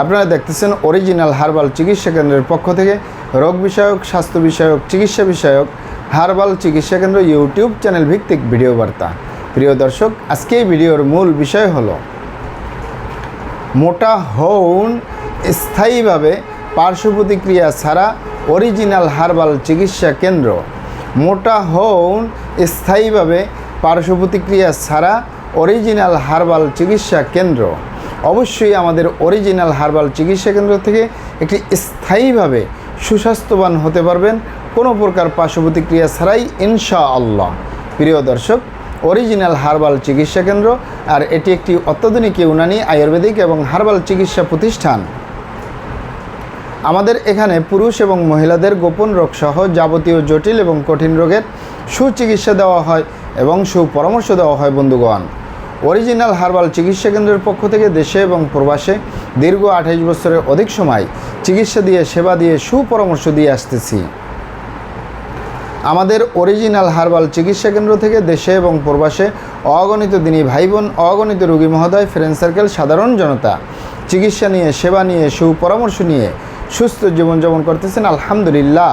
আপনারা দেখতেছেন original herbal চিকিৎসা কেন্দ্রের পক্ষ থেকে রোগ বিষয়ক, স্বাস্থ্য বিষয়ক, চিকিৎসা বিষয়ক হার্বাল চিকিৎসা কেন্দ্র ইউটিউব চ্যানেল ভিত্তিক ভিডিও বার্তা। প্রিয় দর্শক, আজকে এই ভিডিওর মূল বিষয় হলো, মোটা হউন স্থায়ীভাবে পার্শ্ব প্রতিক্রিয়া ছাড়া অরিজিনাল হার্বাল চিকিৎসা কেন্দ্র। মোটা হউন স্থায়ীভাবে পার্শ্ব প্রতিক্রিয়া ছাড়া অরিজিনাল হার্বাল চিকিৎসা কেন্দ্র। অবশ্যই আমাদের অরিজিনাল হার্বাল চিকিৎসা কেন্দ্র থেকে একটি স্থায়ীভাবে সুস্বাস্থ্যবান হতে পারবেন। কোনো প্রকার পার্শ্ব ছাড়াই ইনশা আল্লাহ প্রিয় দর্শক অরিজিনাল হার্বাল চিকিৎসা কেন্দ্র আর এটি একটি অত্যাধুনিক ইউনানি আয়ুর্বেদিক এবং হার্বাল চিকিৎসা প্রতিষ্ঠান। আমাদের এখানে পুরুষ এবং মহিলাদের গোপন রোগ সহ যাবতীয় জটিল এবং কঠিন রোগের সুচিকিৎসা দেওয়া হয় এবং সুপরামর্শ দেওয়া হয় বন্ধুগণ। অরিজিনাল হার্বাল চিকিৎসা কেন্দ্রের পক্ষ থেকে দেশে এবং প্রবাসে দীর্ঘ আঠাইশ বছরের অধিক সময় চিকিৎসা দিয়ে, সেবা দিয়ে, সুপরামর্শ দিয়ে আসতেছি। আমাদের অরিজিনাল হার্বাল চিকিৎসা কেন্দ্র থেকে দেশে এবং প্রবাসে অগণিত দিনী ভাই বোন অগণিত রোগী মহোদয় ফ্রেন্ড সার্কেল সাধারণ জনতা চিকিৎসা নিয়ে, সেবা নিয়ে, সুপরামর্শ নিয়ে সুস্থ জীবনযাপন করতেছেন। আলহামদুলিল্লাহ।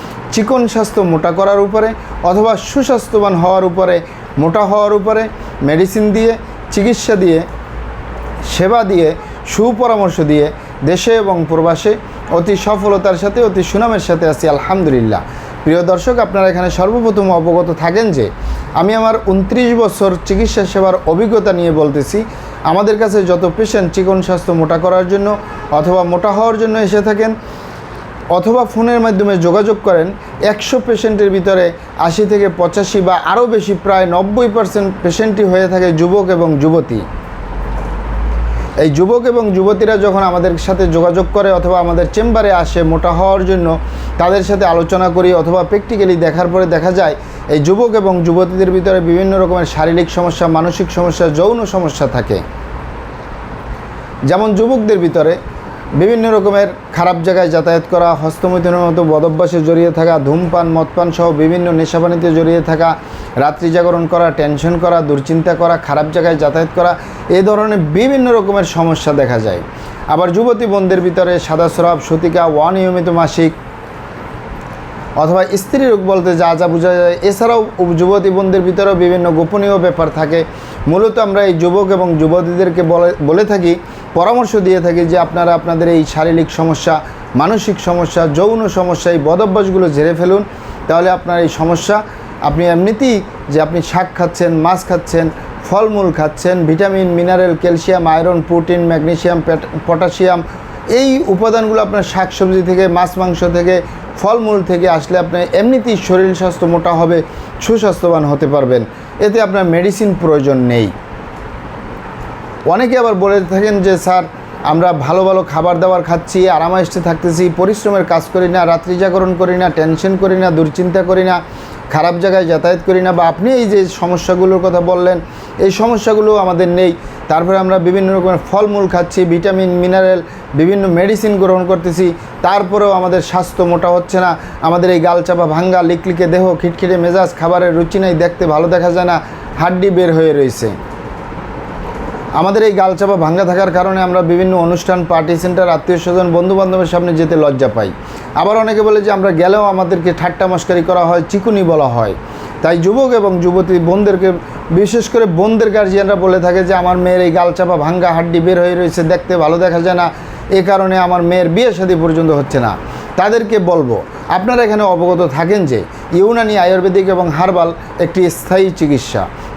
চিকন স্বাস্থ্য মোটা করার উপরে অথবা সুস্বাস্থ্যবান হওয়ার উপরে মোটা হওয়ার উপরে মেডিসিন দিয়ে, চিকিৎসা দিয়ে, সেবা দিয়ে, সুপরামর্শ দিয়ে দেশে এবং প্রবাসে অতি সফলতার সাথে, অতি সুনামের সাথে আছি, আলহামদুলিল্লাহ। প্রিয় দর্শক, আপনারা এখানে সর্বপ্রথম অবগত থাকেন যে, আমি আমার উনত্রিশ বছর চিকিৎসা সেবার অভিজ্ঞতা নিয়ে বলতেছি। আমাদের কাছে যত পেশেন্ট চিকন স্বাস্থ্য মোটা করার জন্য অথবা মোটা হওয়ার জন্য এসে থাকেন অথবা ফোনের মাধ্যমে যোগাযোগ করেন, একশো পেশেন্টের ভিতরে আশি থেকে পঁচাশি বা আরও বেশি, প্রায় নব্বই পার্সেন্ট পেশেন্টই হয়ে থাকে যুবক এবং যুবতী। এই যুবক এবং যুবতীরা যখন আমাদের সাথে যোগাযোগ করে অথবা আমাদের চেম্বারে আসে মোটা হওয়ার জন্য, তাদের সাথে আলোচনা করি অথবা প্র্যাকটিক্যালি দেখার পরে দেখা যায়, এই যুবক এবং যুবতীদের ভিতরে বিভিন্ন রকমের শারীরিক সমস্যা, মানসিক সমস্যা, যৌন সমস্যা থাকে। যেমন যুবকদের ভিতরে বিভিন্ন রকমের খারাপ জায়গায় যাতায়াত করা, হস্তমৈথুনের মতো বদভ্যাসে জড়িয়ে থাকা, ধূমপান মদপান সহ বিভিন্ন নেশাপানিতে জড়িয়ে থাকা, রাত্রি জাগরণ করা, টেনশন করা, দুশ্চিন্তা করা, খারাপ জায়গায় যাতায়াত করা এই ধরনের বিভিন্ন রকমের সমস্যা দেখা যায়। আবার যুবতী বোনদের ভিতরে সাদা স্রাব সতিকা, অনিয়মিত মাসিক অথবা স্ত্রী রোগ বলতে যা যা বোঝা যায়। এছাড়াও যুবতী বোনদের ভিতরেও বিভিন্ন গোপনীয় ব্যাপার থাকে। মূলত আমরা এই যুবক এবং যুবতীদেরকে বলে বলে থাকি পরামর্শ দিয়ে থাকি যে আপনারা আপনাদের এই শারীরিক সমস্যা, মানসিক সমস্যা, যৌন সমস্যা, এই বদভ্যাসগুলো ঝেড়ে ফেলুন। তাহলে আপনার এই সমস্যা, আপনি এমনিতেই যে আপনি শাক খাচ্ছেন, মাছ খাচ্ছেন, ফলমূল খাচ্ছেন, vitamin, mineral, calcium, iron, protein magnesium potassium, এই উপাদানগুলো আপনার শাকসবজি থেকে, মাছ মাংস থেকে, ফলমূল থেকে আসলে আপনার এমনিতেই শরীর স্বাস্থ্য মোটা হবে, সুস্বাস্থ্যবান হতে পারবেন। এতে আপনার মেডিসিন প্রয়োজন নেই। অনেকে আবার বলে থাকেন যে, স্যার, আমরা ভালো ভালো খাবার দাবার খাচ্ছি আরামাইষ্টে থাকতেছি, পরিশ্রমের কাজ করি না, রাত্রি জাগরণ করি না, টেনশন করি না, দুশ্চিন্তা করি না, খারাপ জায়গায় যাতায়াত করি না। বা আপনি এই যে সমস্যাগুলোর কথা বললেন, এই সমস্যাগুলো আমাদের নেই। তারপরে আমরা বিভিন্ন রকমের ফলমূল খাচ্ছি, ভিটামিন, মিনারেল, বিভিন্ন মেডিসিন গ্রহণ করতেছি। তারপরেও আমাদের স্বাস্থ্য মোটা হচ্ছে না। আমাদের এই গালচাপা ভাঙ্গা, লিকলিকে দেহ, খিটখিটে মেজাজ, খাবারের রুচি নাই, দেখতে ভালো দেখা যায় না, হাড্ডি বের হয়ে রয়েছে। আমাদের এই গালচাপা ভাঙ্গা থাকার কারণে আমরা বিভিন্ন অনুষ্ঠান পার্টি সেন্টার আত্মীয় স্বজন বন্ধু বান্ধবের সামনে যেতে লজ্জা পাই। আবার অনেকে বলে যে আমরা গেলেও আমাদেরকে ঠাট্টা মস্কারি করা হয়, চিকুনি বলা হয়। তাই যুবক এবং যুবতী বোনদেরকে, বিশেষ করে বোনদের গার্জিয়ানরা বলে থাকে যে, আমার মেয়ের এই গালচাপা ভাঙ্গা হাড্ডি বের হয়ে রয়েছে, দেখতে ভালো দেখা যায় না। এ কারণে আমার মেয়ের বিয়ে শাদী পর্যন্ত হচ্ছে না। তাদেরকে বলব, আপনারা এখানে অবগত থাকেন যে, ইউনানি আয়ুর্বেদিক এবং হার্বাল একটি স্থায়ী চিকিৎসা।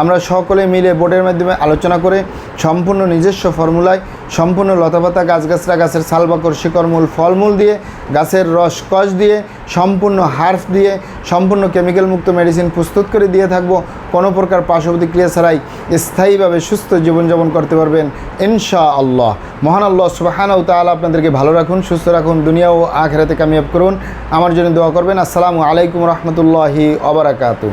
আমরা সকলে মিলে বোর্ডের মাধ্যমে আলোচনা করে সম্পূর্ণ নিজস্ব ফর্মুলায়, সম্পূর্ণ লতাপাতা গাছগাছরা গাছের সালবাকর শিকড়মূল, ফলমূল দিয়ে, গাছের রস কষ দিয়ে, সম্পূর্ণ হার্ফ দিয়ে, সম্পূর্ণ কেমিক্যাল মুক্ত মেডিসিন প্রস্তুত করে দিয়ে থাকব। কোনো প্রকার পার্শ্ব প্রতিক্রিয়া ছাড়াই স্থায়ীভাবে সুস্থ জীবনযাপন করতে পারবেন ইনশা আল্লাহ মহান আল্লাহ সুবাহানাউ তাআলা আপনাদেরকে ভালো রাখুন, সুস্থ রাখুন, দুনিয়া ও আখেরাতে কামিয়াব করুন। আমার জন্য দোয়া করবেন। আসসালামু আলাইকুম রহমতুল্লাহি অবরাকাতু